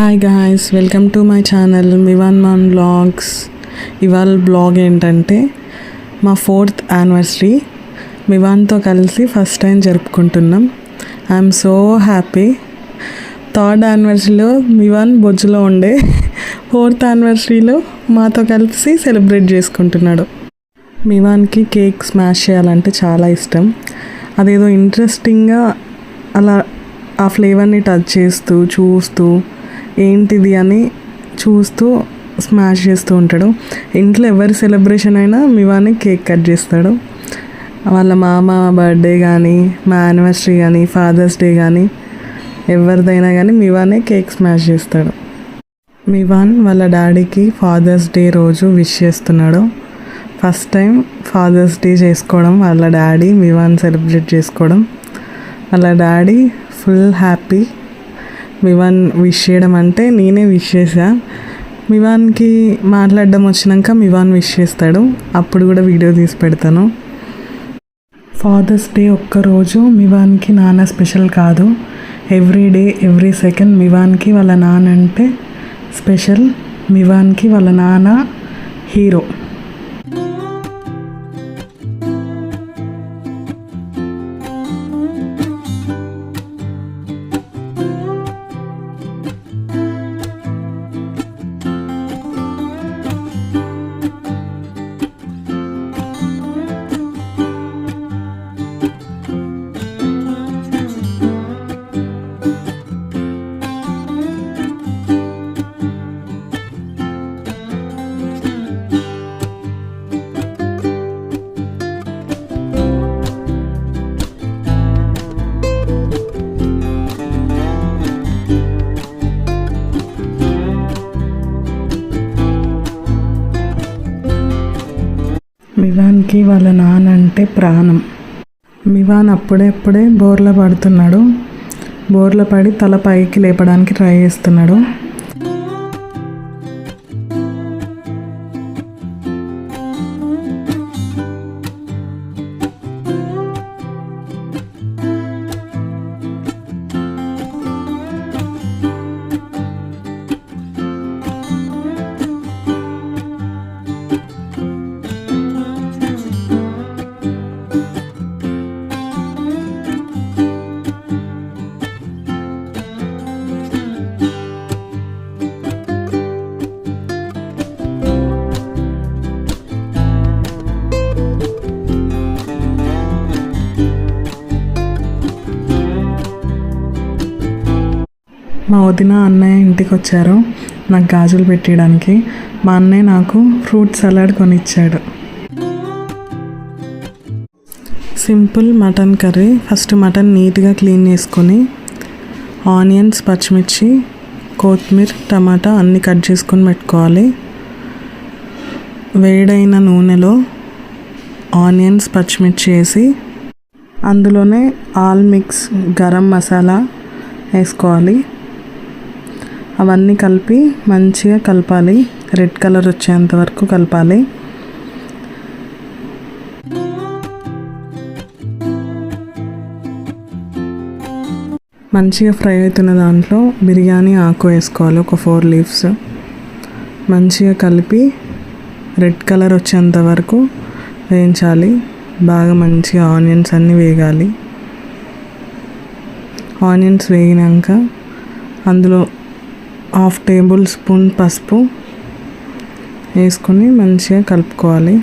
Hi guys welcome to my channel Mivaan man vlogs ఇవాళ vlog ఏంటంటే మా fourth anniversary మివాన్తో కలిసి ఫస్ట్ టైం జరుపుకుంటున్నాం. ఐఎమ్ సో హ్యాపీ థర్డ్ యానివర్సరీలో మివాన్ బొజ్జులో ఉండే. ఫోర్త్ యానివర్సరీలో మాతో కలిసి సెలబ్రేట్ చేసుకుంటున్నాడు. మివాన్కి కేక్ స్మాష్ చేయాలంటే చాలా ఇష్టం. అదేదో ఇంట్రెస్టింగ్గా అలా ఆ ఫ్లేవర్ని టచ్ చేస్తూ చూస్తూ ఏంటిది అని చూస్తూ స్మాష్ చేస్తూ ఉంటాడు. ఇంట్లో ఎవరి సెలబ్రేషన్ అయినా మివాని కేక్ కట్ చేస్తాడు. వాళ్ళ మామ బర్త్డే కానీ మా యానివర్సరీ కానీ ఫాదర్స్ డే కానీ ఎవరిదైనా కానీ మివానే కేక్ స్మాష్ చేస్తాడు. మివాన్ వాళ్ళ డాడీకి ఫాదర్స్ డే రోజు విష్ చేస్తున్నాడు. ఫస్ట్ టైం ఫాదర్స్ డే చేసుకోవడం వాళ్ళ డాడీ మివాన్ సెలబ్రేట్ చేసుకోవడం. వాళ్ళ daddy full happy Mivaan wish చేయడం అంటే నేనే విష్ చేసా మివాన్కి మాట్లాడడం వచ్చినాక మివాన్ విష్ చేస్తాడు. అప్పుడు కూడా వీడియో తీసి పెడతాను. ఫాదర్స్ డే ఒక్కరోజు మివాన్కి నాన్న స్పెషల్ కాదు. ఎవ్రీ డే ఎవ్రీ సెకండ్ మివాన్కి వాళ్ళ నాన్న అంటే స్పెషల్ మివాన్కి వాళ్ళ నాన్న హీరో మివాన్కి వాళ్ళ నాన్న అంటే ప్రాణం. మివాన్ అప్పుడప్పుడే బోర్ల పడుతున్నాడు. బోర్ల పడి తల పైకి లేపడానికి ట్రై చేస్తున్నాడు. మా వదిన అన్నయ్య ఇంటికి వచ్చారు. నాకు గాజులు పెట్టడానికి మా అన్నయ్య నాకు fruit salad కొనిచ్చాడు. Simple mutton curry. First mutton నీట్గా క్లీన్ చేసుకొని ఆనియన్స్ పచ్చిమిర్చి కొత్తిమీర టమాటా అన్నీ కట్ చేసుకొని పెట్టుకోవాలి. వేడైన నూనెలో ఆనియన్స్ పచ్చిమిర్చి వేసి అందులోనే ఆల్ మిక్స్ గరం మసాలా వేసుకోవాలి. అవన్నీ కలిపి మంచిగా కలపాలి. రెడ్ కలర్ వచ్చేంత వరకు కలపాలి. మంచిగా ఫ్రై అవుతున్న దాంట్లో బిర్యానీ ఆకు వేసుకోవాలి ఒక ఫోర్ లీవ్స్. మంచిగా కలిపి రెడ్ కలర్ వచ్చేంత వరకు వేయించాలి. బాగా మంచిగా ఆనియన్స్ అన్నీ వేగాలి. ఆనియన్స్ వేగినాక అందులో హాఫ్ టేబుల్ స్పూన్ పసుపు వేసుకొని మంచిగా కలుపుకోవాలి.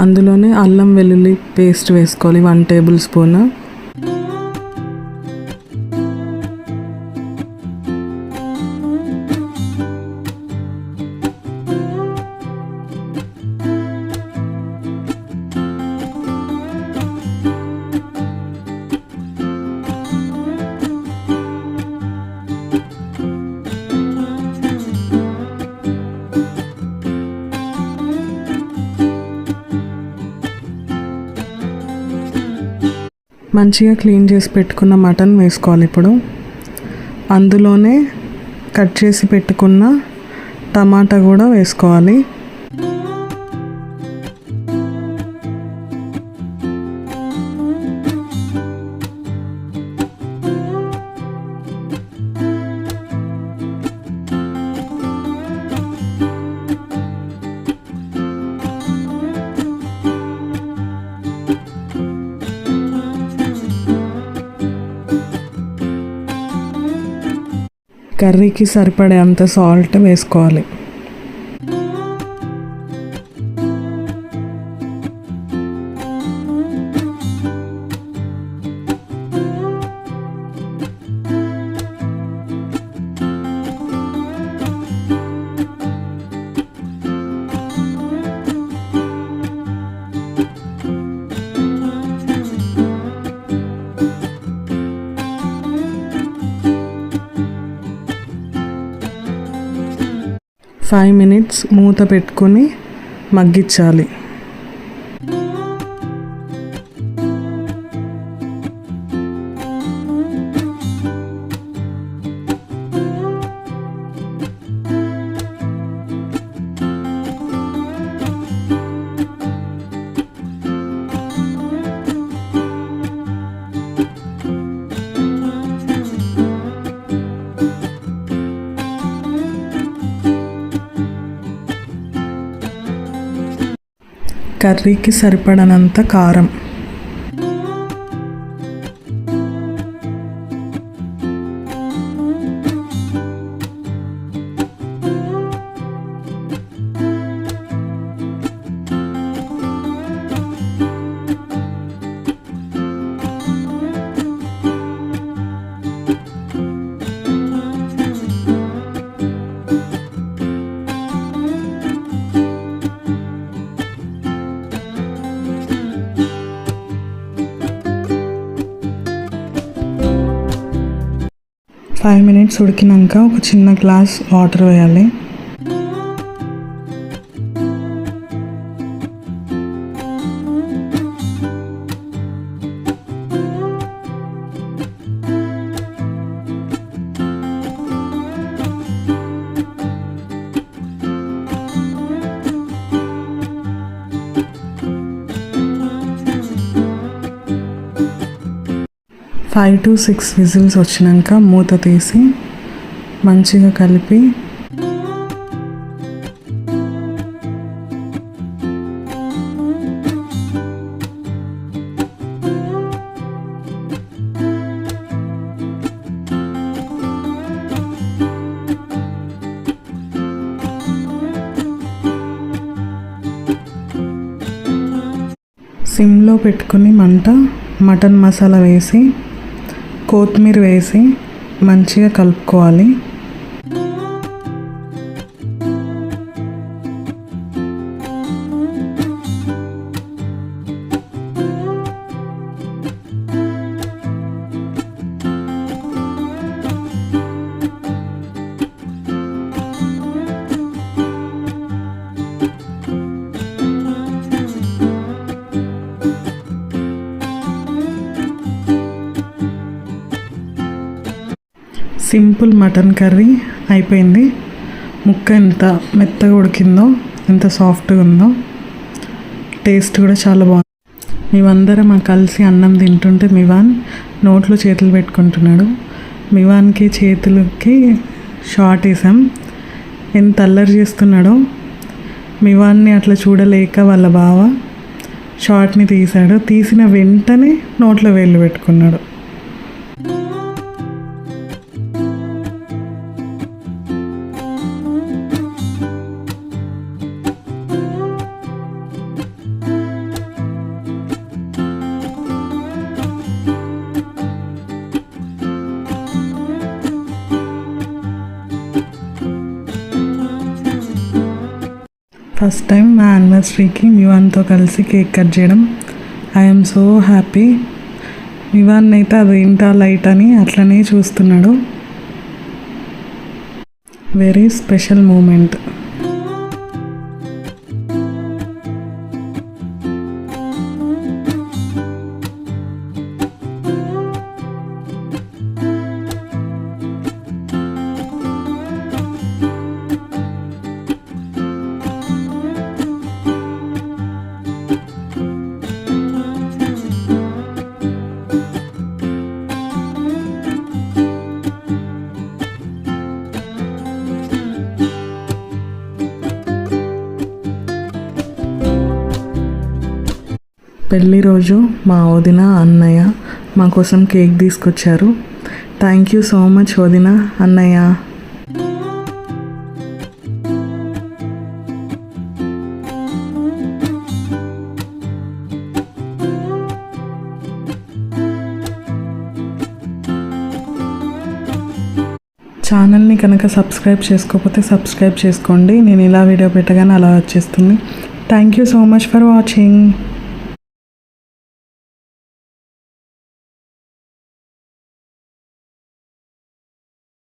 అందులోనే అల్లం వెల్లుల్లి పేస్ట్ వేసుకోవాలి వన్ టేబుల్ స్పూన్. మంచిగా క్లీన్ చేసి పెట్టుకున్న మటన్ వేసుకోవాలి ఇప్పుడు. అందులోనే కట్ చేసి పెట్టుకున్న టమాటా కూడా వేసుకోవాలి. కర్రీకి సరిపడే అంత సాల్ట్ వేసుకోవాలి. ఫైవ్ మినిట్స్ మూత పెట్టుకొని మగ్గించాలి. కర్రీకి సరిపడనంత కారం. ఫైవ్ మినిట్స్ ఉడికినాక ఒక చిన్న గ్లాస్ వాటర్ వేయాలి. ఫైవ్ టు సిక్స్ విజిల్స్ వచ్చినాక మూత తీసి మంచిగా కలిపి సిమ్లో పెట్టుకుని మంట మటన్ మసాలా వేసి కొత్తిమీర వేసి మంచిగా కలుపుకోవాలి. సింపుల్ మటన్ కర్రీ అయిపోయింది. ముక్క ఎంత మెత్తగా ఉడికిందో ఎంత సాఫ్ట్గా ఉందో టేస్ట్ కూడా చాలా బాగుంది. మేమందరం కలిసి అన్నం తింటుంటే మివాన్ నోట్లో చేతులు పెట్టుకుంటున్నాడు. మివాన్కి చేతులకి షార్ట్ వేసాం. ఎంత అల్లరి చేస్తున్నాడో. మివాన్ని అట్లా చూడలేక వాళ్ళ బావ షార్ట్ని తీశాడు తీసిన వెంటనే నోట్లో వేళ్ళు పెట్టుకున్నాడు. ఫస్ట్ టైం మా యానివర్సరీకి మివాన్తో కలిసి కేక్ కట్ చేయడం. ఐఎమ్ సో హ్యాపీ మివాన్ అయితే అది లైట్ అని అట్లనే చూస్తున్నాడు. వెరీ స్పెషల్ మూమెంట్ పెళ్ళి రోజు మా వదిన అన్నయ్య మా కోసం కేక్ తీసుకొచ్చారు. థ్యాంక్ యూ సో మచ్ వదిన అన్నయ్య. ఛానల్ని కనుక సబ్స్క్రైబ్ చేసుకోకపోతే సబ్స్క్రైబ్ చేసుకోండి. నేను ఇలా వీడియో పెట్టగానే అలా వచ్చేస్తుంది. Thank you so much for watching